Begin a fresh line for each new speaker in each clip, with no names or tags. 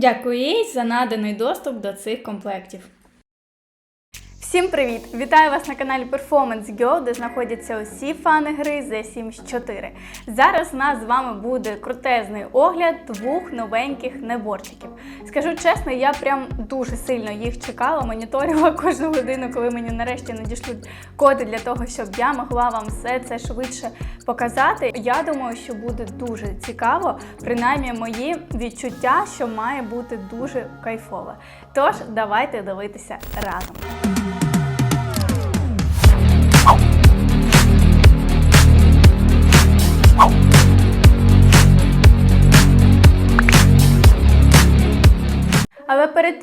Дякую їй за наданий доступ до цих комплектів.
Всім привіт! Вітаю вас на каналі Performance Girl, де знаходяться усі фани гри The Sims 4. Зараз у нас з вами буде крутезний огляд двох новеньких наборчиків. Скажу чесно, я прям дуже сильно їх чекала, моніторила кожну годину, коли мені нарешті надішлють коди для того, щоб я могла вам все це швидше показати. Я думаю, що буде дуже цікаво, принаймні мої відчуття, що має бути дуже кайфово. Тож давайте дивитися разом.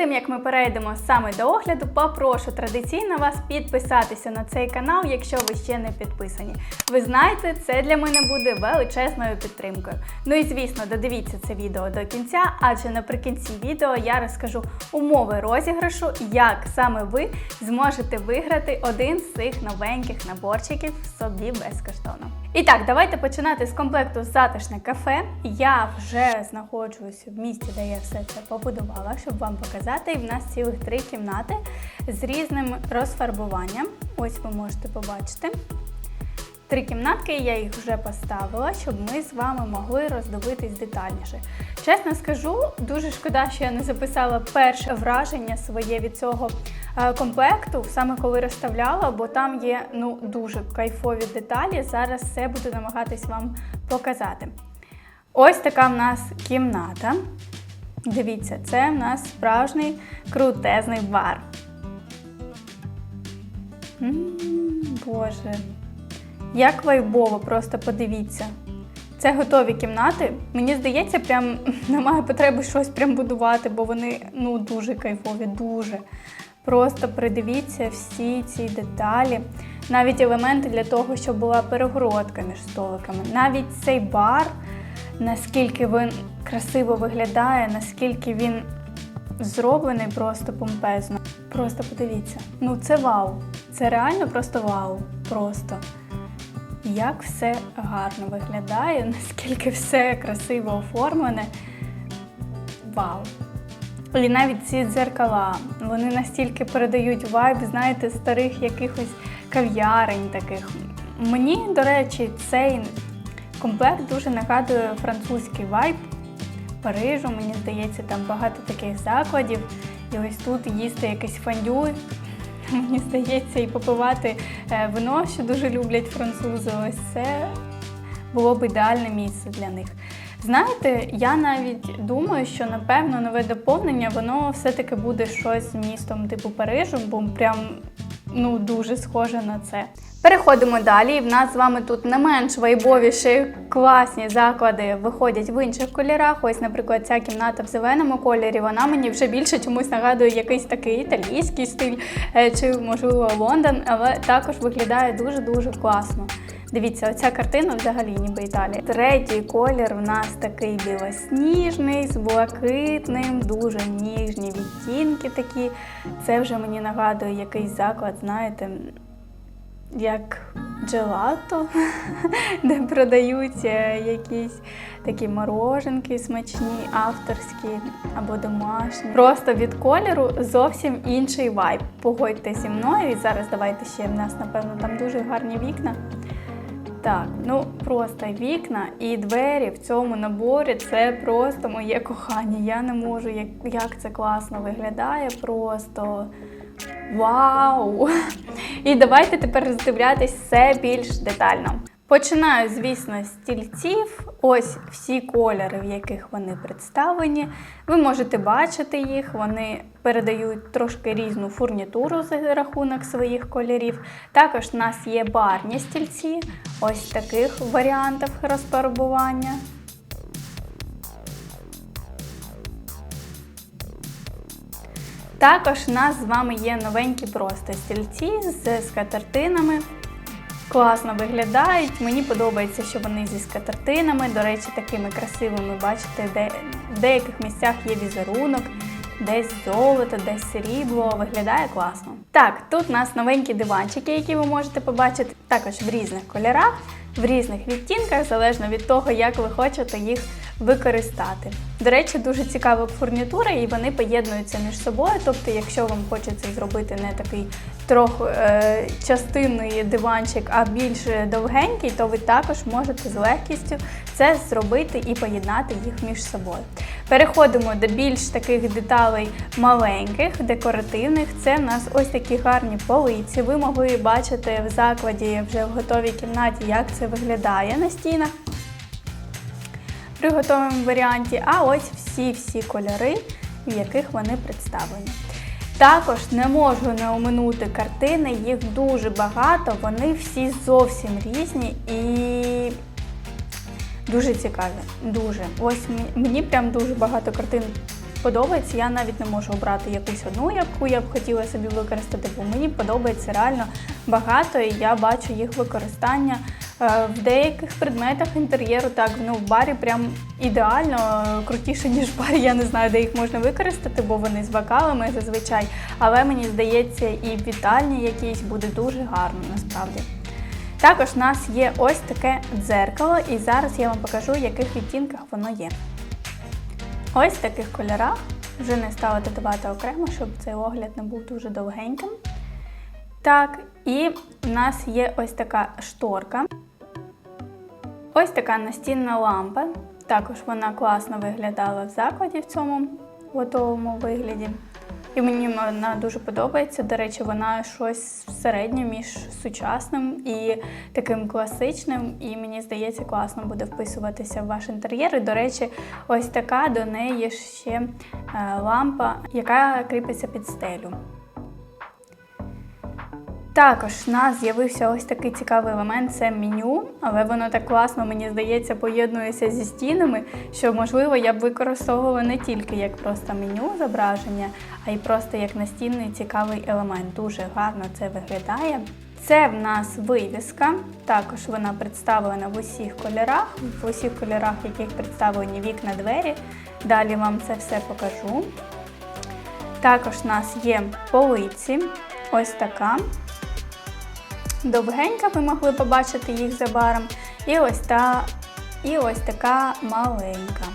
Тим як ми перейдемо саме до огляду, попрошу традиційно вас підписатися на цей канал, якщо ви ще не підписані. Ви знаєте, це для мене буде величезною підтримкою. Ну і звісно, додивіться це відео до кінця, адже наприкінці відео я розкажу умови розіграшу, як саме ви зможете виграти один з цих новеньких наборчиків собі безкоштовно. І так, давайте починати з комплекту затишне кафе. Я вже знаходжусь в місті, де я все це побудувала, щоб вам показати. І в нас цілих три кімнати з різним розфарбуванням. Ось ви можете побачити. Три кімнатки, я їх вже поставила, щоб ми з вами могли роздивитись детальніше. Чесно скажу, дуже шкода, що я не записала перше враження своє від цього е, комплекту, саме коли розставляла, бо там є ну дуже кайфові деталі. Зараз все буду намагатись вам показати. Ось така в нас кімната. Дивіться, це в нас справжній крутезний бар. М, Боже, як вайбово, просто подивіться. Це готові кімнати. Мені здається, прям немає потреби щось прям будувати, бо вони ну дуже кайфові, дуже. Просто придивіться всі ці деталі, навіть елементи для того, щоб була перегородка між столиками. Навіть цей бар, наскільки він красиво виглядає, наскільки він зроблений просто помпезно. Просто подивіться. Ну це вау. Це реально просто вау. Просто. Як все гарно виглядає, наскільки все красиво оформлене. Вау! І навіть ці дзеркала, вони настільки передають вайб, знаєте, старих якихось кав'ярень таких. Мені, до речі, цей комплект дуже нагадує французький вайб Парижу. Мені здається, там багато таких закладів. І ось тут їсти якийсь фондю. Мені здається, і попивати е, вино, що дуже люблять французи. Ось це було б ідеальне місце для них. Знаєте, я навіть думаю, що напевно нове доповнення воно все-таки буде щось з містом типу Парижу, бо прям ну дуже схоже на це. Переходимо далі. В нас з вами тут не менш вайбовіші класні заклади виходять в інших кольорах. Ось, наприклад, ця кімната в зеленому кольорі. Вона мені вже більше чомусь нагадує якийсь такий італійський стиль е, чи, можливо, Лондон, але також виглядає дуже-дуже класно. Дивіться, оця картина взагалі ніби Італія. Третій колір в нас такий білосніжний, з блакитним, дуже ніжні відтінки такі. Це вже мені нагадує якийсь заклад, знаєте, як джелато, де продають е, якісь такі мороженки смачні, авторські або домашні. Просто від кольору зовсім інший вайб. Погодьте зі мною. І зараз давайте ще в нас, напевно, там дуже гарні вікна. Так, ну просто вікна і двері в цьому наборі це просто моє кохання. Я не можу, як, як це класно виглядає. Просто вау! І давайте тепер роздивлятись все більш детально. Починаю, звісно, з стільців. Ось всі кольори, в яких вони представлені. Ви можете бачити їх, вони передають трошки різну фурнітуру за рахунок своїх кольорів. Також в нас є барні стільці, ось таких варіантів розфарбування. Також у нас з вами є новенькі просто стільці з скатертинами. Класно виглядають. Мені подобається, що вони зі скатертинами. До речі, такими красивими, бачите, де в деяких місцях є візерунок, десь золото, десь срібло. Виглядає класно. Так, тут у нас новенькі диванчики, які ви можете побачити також в різних кольорах, в різних відтінках, залежно від того, як ви хочете їх використати. До речі, дуже цікава фурнітура, і вони поєднуються між собою. Тобто, якщо вам хочеться зробити не такий трьохчастинний диванчик, а більш довгенький, то ви також можете з легкістю це зробити і поєднати їх між собою. Переходимо до більш таких деталей маленьких, декоративних. Це в нас ось такі гарні полиці. Ви могли бачити в закладі вже в готовій кімнаті, як це виглядає на стінах при готовому варіанті. А ось всі-всі кольори, в яких вони представлені. Також не можу не оминути картини, їх дуже багато, вони всі зовсім різні і дуже цікаві. Дуже. Ось мені- прям дуже багато картин подобається. Я навіть не можу обрати якусь одну, яку я б хотіла собі використати, бо мені подобається реально багато, і я бачу їх використання в деяких предметах інтер'єру. Так, ну в барі прям ідеально е, крутіше, ніж в барі. Я не знаю, де їх можна використати, бо вони з бокалами зазвичай. Але мені здається, і вітальні якійсь буде дуже гарно насправді. Також в нас є ось таке дзеркало, і зараз я вам покажу, в яких відтінках воно є. Ось в таких кольорах. Вже не стала додавати окремо, щоб цей огляд не був дуже довгеньким. Так, і в нас є ось така шторка. Ось така настінна лампа. Також вона класно виглядала в закладі в цьому готовому вигляді. І мені вона дуже подобається. До речі, вона щось середнє між сучасним і таким класичним. І мені здається, класно буде вписуватися в ваш інтер'єр. І, до речі, ось така до неї ще е, лампа, яка кріпиться під стелю. Також в нас з'явився ось такий цікавий елемент це меню, але воно так класно, мені здається, поєднується зі стінами, що можливо я б використовувала не тільки як просто меню зображення, а й просто як настінний цікавий елемент. Дуже гарно це виглядає. Це в нас вивіска, також вона представлена в усіх кольорах, в усіх кольорах, в яких представлені вікна двері. Далі вам це все покажу. Також в нас є полиці, ось така. Довгенька, ви могли побачити їх забаром. І ось, та, і ось така маленька.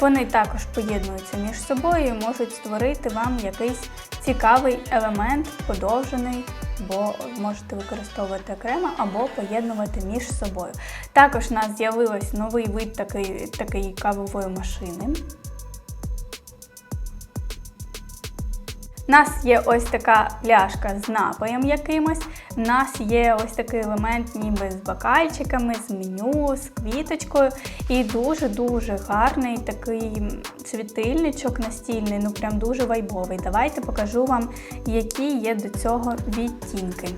Вони також поєднуються між собою і можуть створити вам якийсь цікавий елемент, подовжений, бо можете використовувати окремо або поєднувати між собою. Також в нас з'явився новий вид такої, такої кавової машини. У нас є ось така пляшка з напоєм якимось. У нас є ось такий елемент, ніби з бокальчиками, з меню, з квіточкою. І дуже-дуже гарний такий світильничок настільний, ну прям дуже вайбовий. Давайте покажу вам, які є до цього відтінки.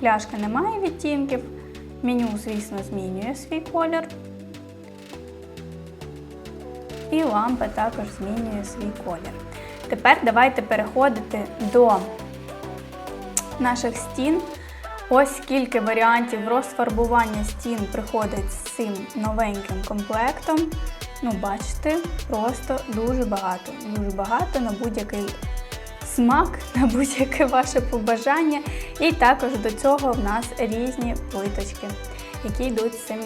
Пляшка не має відтінків. Меню, звісно, змінює свій колір. І лампа також змінює свій колір. Тепер давайте переходити до наших стін. Ось скільки варіантів розфарбування стін приходить з цим новеньким комплектом. Ну, бачите, просто дуже багато. Дуже багато на будь-який смак, на будь-яке ваше побажання. І також до цього в нас різні плиточки, які йдуть з цим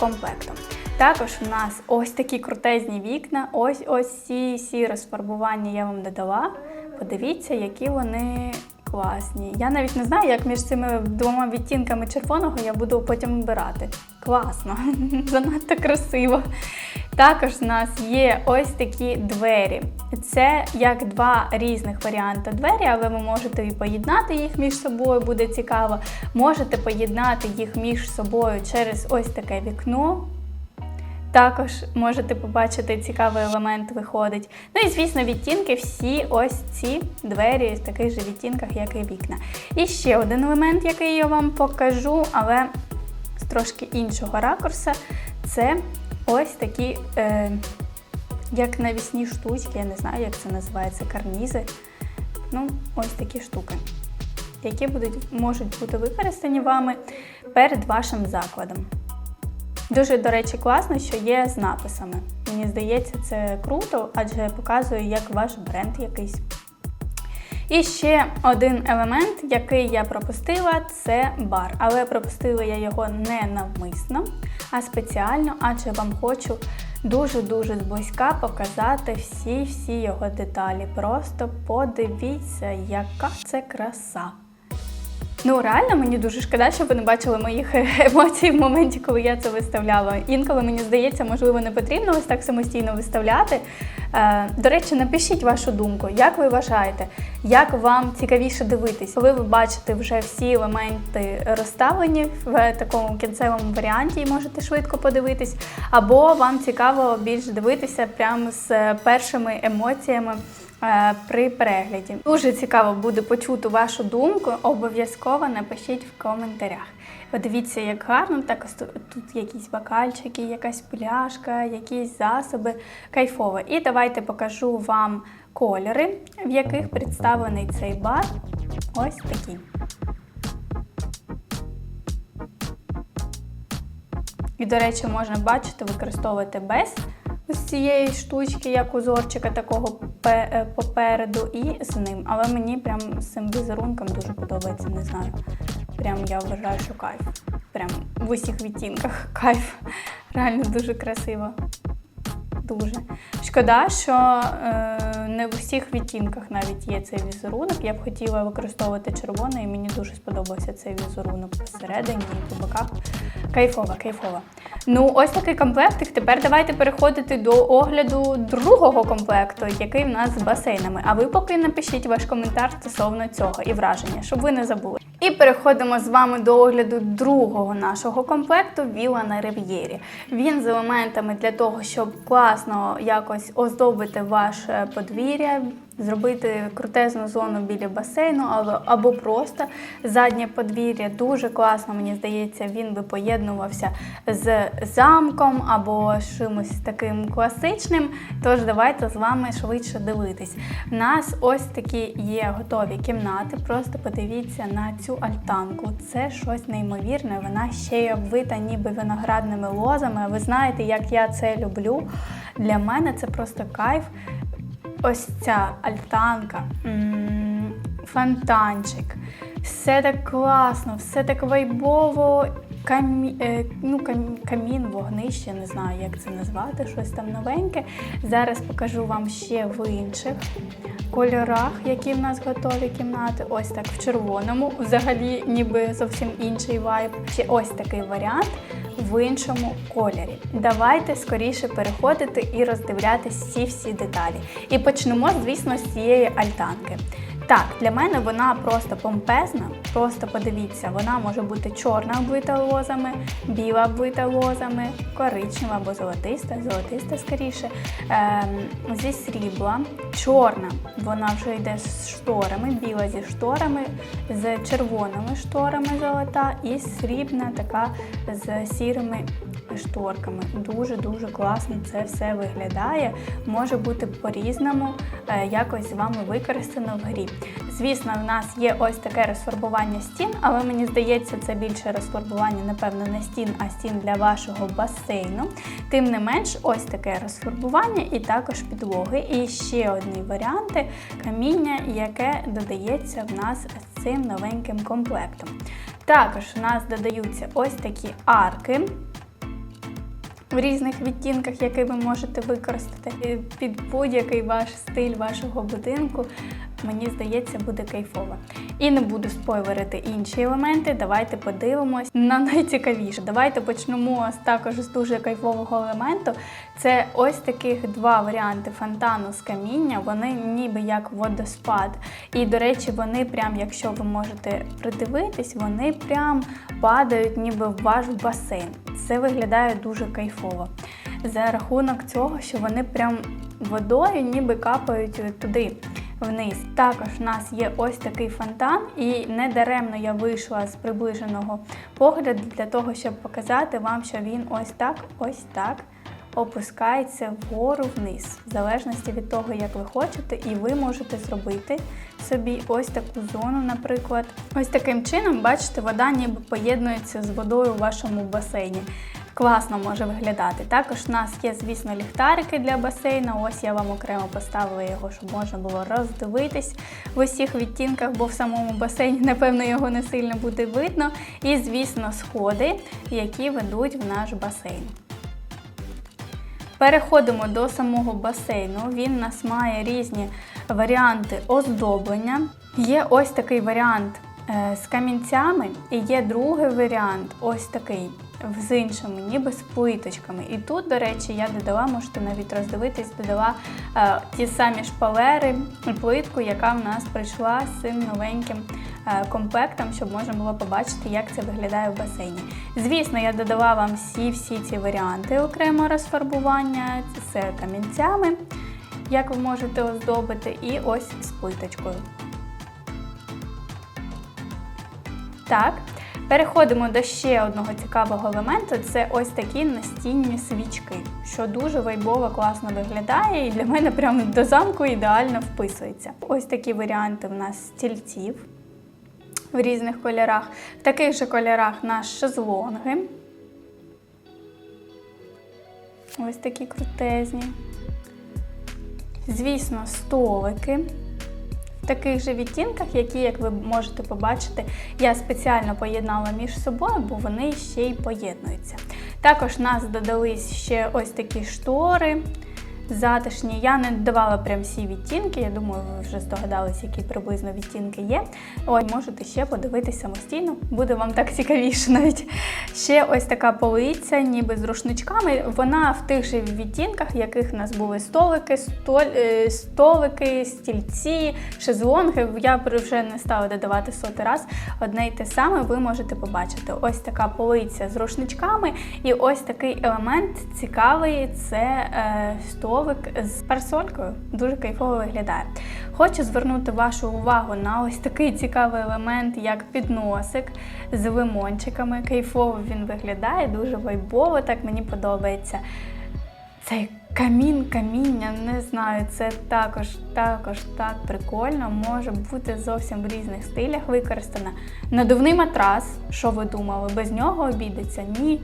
комплектом. Також в нас ось такі крутезні вікна, ось ось ці всі розфарбування я вам додала. Подивіться, які вони класні. Я навіть не знаю, як між цими двома відтінками червоного я буду потім обирати. Класно, занадто красиво. Також в нас є ось такі двері. Це як два різних варіанти двері, але ви можете і поєднати їх між собою, буде цікаво. Можете поєднати їх між собою через ось таке вікно. Також можете побачити цікавий елемент виходить. Ну і звісно, відтінки всі ось ці двері в таких же відтінках, як і вікна. І ще один елемент, який я вам покажу, але з трошки іншого ракурса, це ось такі, е, як навісні штучки, я не знаю, як це називається, карнізи. Ну, ось такі штуки, які будуть, можуть бути використані вами перед вашим закладом. Дуже, до речі, класно, що є з написами. Мені здається, це круто, адже показує як ваш бренд якийсь. І ще один елемент, який я пропустила, це бар. Але пропустила я його не навмисно. а спеціально, адже вам хочу дуже-дуже зблизька показати всі-всі його деталі. Просто подивіться, яка це краса. Ну, реально, мені дуже шкода, що ви не бачили моїх емоцій в моменті, коли я це виставляла. Інколи мені здається, можливо, не потрібно ось так самостійно виставляти. Е, до речі, напишіть вашу думку, як ви вважаєте, як вам цікавіше дивитись, коли ви бачите вже всі елементи розставлені в такому кінцевому варіанті і можете швидко подивитись, або вам цікаво більш дивитися прямо з першими емоціями е, при перегляді. Дуже цікаво буде почути вашу думку. Обов'язково напишіть в коментарях. Подивіться, як гарно, так тут- тут якісь бокальчики, якась пляшка, якісь засоби. Кайфово. І давайте покажу вам кольори, в яких представлений цей бар. Ось такі. І, до речі, можна бачити, використовувати без ось цієї штучки, як узорчика такого е, попереду, і з ним. Але мені прям з цим візерунком дуже подобається, не знаю. Прям я вважаю, що кайф. Прям в усіх відтінках кайф. Реально дуже красиво. Дуже. Шкода, що е, не в усіх відтінках навіть є цей візерунок. Я б хотіла використовувати червоний, і мені дуже сподобався цей візерунок посередині і по боках. Кайфова, кайфова. Ну, ось такий комплектик. Тепер давайте переходити до огляду другого комплекту, який в нас з басейнами. А ви поки напишіть ваш коментар стосовно цього і враження, щоб ви не забули. І переходимо з вами до огляду другого нашого комплекту Віла на Рив'єрі. Він з елементами для того, щоб класно якось оздобити ваше подвір'я, зробити крутезну зону біля басейну, або, просто заднє подвір'я. Дуже класно, мені здається, він би поєднувався з замком або з чимось таким класичним. Тож давайте з вами швидше дивитись. У нас ось такі є готові кімнати. Просто подивіться на цю альтанку. Це щось неймовірне. Вона ще й обвита ніби виноградними лозами. Ви знаєте, як я це люблю. Для мене це просто кайф. Ось ця альтанка, фонтанчик. Все так класно, все так вайбово. Камі... е, ну, кам... камін, вогнище, не знаю, як це назвати, щось там новеньке. Зараз покажу вам ще в інших кольорах, які в нас готові кімнати. Ось так в червоному, взагалі, ніби зовсім інший вайб. Ще ось такий варіант в іншому кольорі. Давайте скоріше переходити і роздивлятися всі всі деталі. І почнемо, звісно, з цієї альтанки. Так, для мене вона просто помпезна. Просто подивіться, вона може бути чорна оббита лозами, біла оббита лозами, коричнева або золотиста, золотиста скоріше, ем, зі срібла, чорна, вона вже йде з шторами, біла зі шторами, з червоними шторами золота і срібна така з сірими шторками. Дуже-дуже класно це все виглядає. Може бути по-різному, е, якось з вами використано в грі. Звісно, в нас є ось таке розфарбування стін, але мені здається, це більше розфарбування, напевно, не стін, а стін для вашого басейну. Тим не менш, ось таке розфарбування і також підлоги. І ще одні варіанти каміння, яке додається в нас з цим новеньким комплектом. Також у нас додаються ось такі арки в різних відтінках, які ви можете використати під будь-який ваш стиль вашого будинку. Мені здається, буде кайфово. І не буду спойлерити інші елементи. Давайте подивимось на найцікавіше. Давайте почнемо з також з дуже кайфового елементу. Це ось таких два варіанти фонтану з каміння. Вони ніби як водоспад. І, до речі, вони прям, якщо ви можете придивитись, вони прям падають ніби в ваш басейн. Це виглядає дуже кайфово. За рахунок цього, що вони прям водою ніби капають туди вниз. Також в нас є ось такий фонтан, і не даремно я вийшла з приближеного погляду для того, щоб показати вам, що він ось так, ось так опускається вгору вниз, в залежності від того, як ви хочете, і ви можете зробити собі ось таку зону, наприклад. Ось таким чином, бачите, вода ніби поєднується з водою у вашому басейні. Класно може виглядати. Також у нас є, звісно, ліхтарики для басейну. Ось я вам окремо поставила його, щоб можна було роздивитись в усіх відтінках, бо в самому басейні, напевно, його не сильно буде видно. І, звісно, сходи, які ведуть в наш басейн. Переходимо до самого басейну. Він у нас має різні варіанти оздоблення. Є ось такий варіант е, з камінцями, і є другий варіант, ось такий з іншими, ніби з плиточками. І тут, до речі, я додала, можете навіть роздивитись, додала е, ті самі шпалери плитку, яка в нас прийшла з цим новеньким е, комплектом, щоб можна було побачити, як це виглядає в басейні. Звісно, я додала вам всі-всі ці варіанти окремо розфарбування з камінцями, як ви можете оздобити, і ось з плиточкою. Так, переходимо до ще одного цікавого елементу. Це ось такі настінні свічки, що дуже вайбово класно виглядає, і для мене прямо до замку ідеально вписується. Ось такі варіанти в нас стільців в різних кольорах. В таких же кольорах наш шезлонги. Ось такі крутезні. Звісно, столики таких же відтінках, які, як ви можете побачити, я спеціально поєднала між собою, бо вони ще й поєднуються. Також нас додались ще ось такі штори. Затишні. Я не додавала прям всі відтінки. Я думаю, ви вже здогадались, які приблизно відтінки є. Ось можете ще подивитися самостійно, буде вам так цікавіше навіть. Ще ось така полиця, ніби з рушничками. Вона в тих же відтінках, яких в нас були столики, столь, е, столики, стільці, шезлонги. Я вже не стала додавати сотий раз. Одне й те саме ви можете побачити. Ось така полиця з рушничками, і ось такий елемент цікавий це е, столик з парасолькою. Дуже кайфово виглядає. Хочу звернути вашу увагу на ось такий цікавий елемент, як підносик з лимончиками. Кайфово він виглядає, дуже вайбово, так мені подобається. Цей камін, каміння, не знаю, це також також так прикольно, може бути зовсім в різних стилях використано. Надувний матрас, що ви думали, без нього обійдеться? Ні.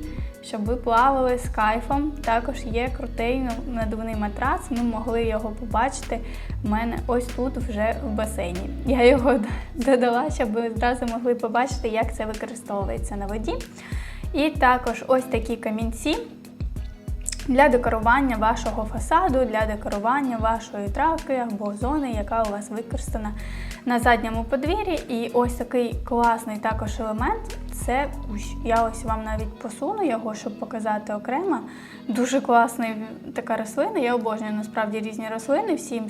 Щоб ви плавали з кайфом, також є крутий надувний матрас. Ми могли його побачити в мене ось тут вже в басейні. Я його додала, щоб ви одразу могли побачити, як це використовується на воді. І також ось такі камінці для декорування вашого фасаду, для декорування вашої травки або зони, яка у вас використана на задньому подвір'ї. І ось такий класний також елемент. Це я ось вам навіть посуну його, щоб показати окремо. Дуже класна така рослина. Я обожнюю насправді різні рослини. Всім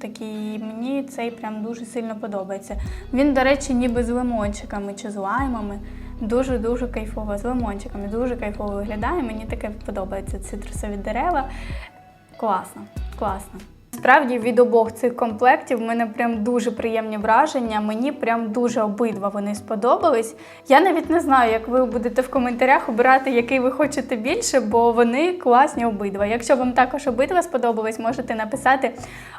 такі мені цей прям дуже сильно подобається. Він, до речі, ніби з лимончиками чи з лаймами. Дуже-дуже кайфово, з лимончиками, дуже кайфово виглядає. Мені таке подобається цитрусові дерева. Класно, класно. Справді від обох цих комплектів в мене прям дуже приємні враження. Мені прям дуже обидва вони сподобались. Я навіть не знаю, як ви будете в коментарях обирати, який ви хочете більше, бо вони класні обидва. Якщо вам також обидва сподобались, можете написати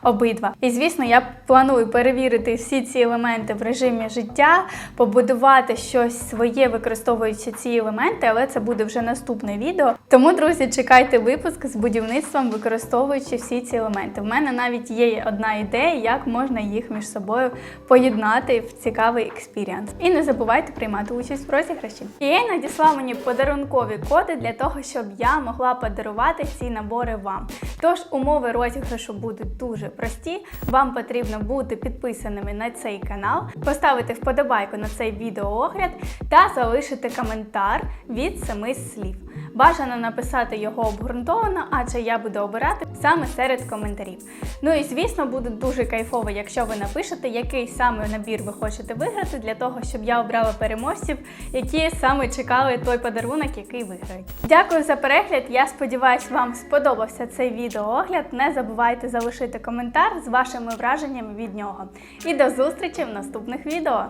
обидва. І звісно, я планую перевірити всі ці елементи в режимі життя, побудувати щось своє, використовуючи ці елементи, але це буде вже наступне відео. Тому, друзі, чекайте випуск з будівництвом, використовуючи всі ці елементи. В мене навіть є одна ідея, як можна їх між собою поєднати в цікавий експіріанс. І не забувайте приймати участь в розіграші. EA надіслав мені подарункові коди для того, щоб я могла подарувати ці набори вам. Тож умови розіграшу будуть дуже прості. Вам потрібно бути підписаними на цей канал, поставити вподобайку на цей відеоогляд та залишити коментар від семи слів. Бажано написати його обґрунтовано, адже я буду обирати саме серед коментарів. Ну і звісно, буде дуже кайфово, якщо ви напишете, який саме набір ви хочете виграти, для того, щоб я обрала переможців, які саме чекали той подарунок, який виграють. Дякую за перегляд. Я сподіваюся, вам сподобався цей відеоогляд. Не забувайте залишити коментар з вашими враженнями від нього. І до зустрічі в наступних відео!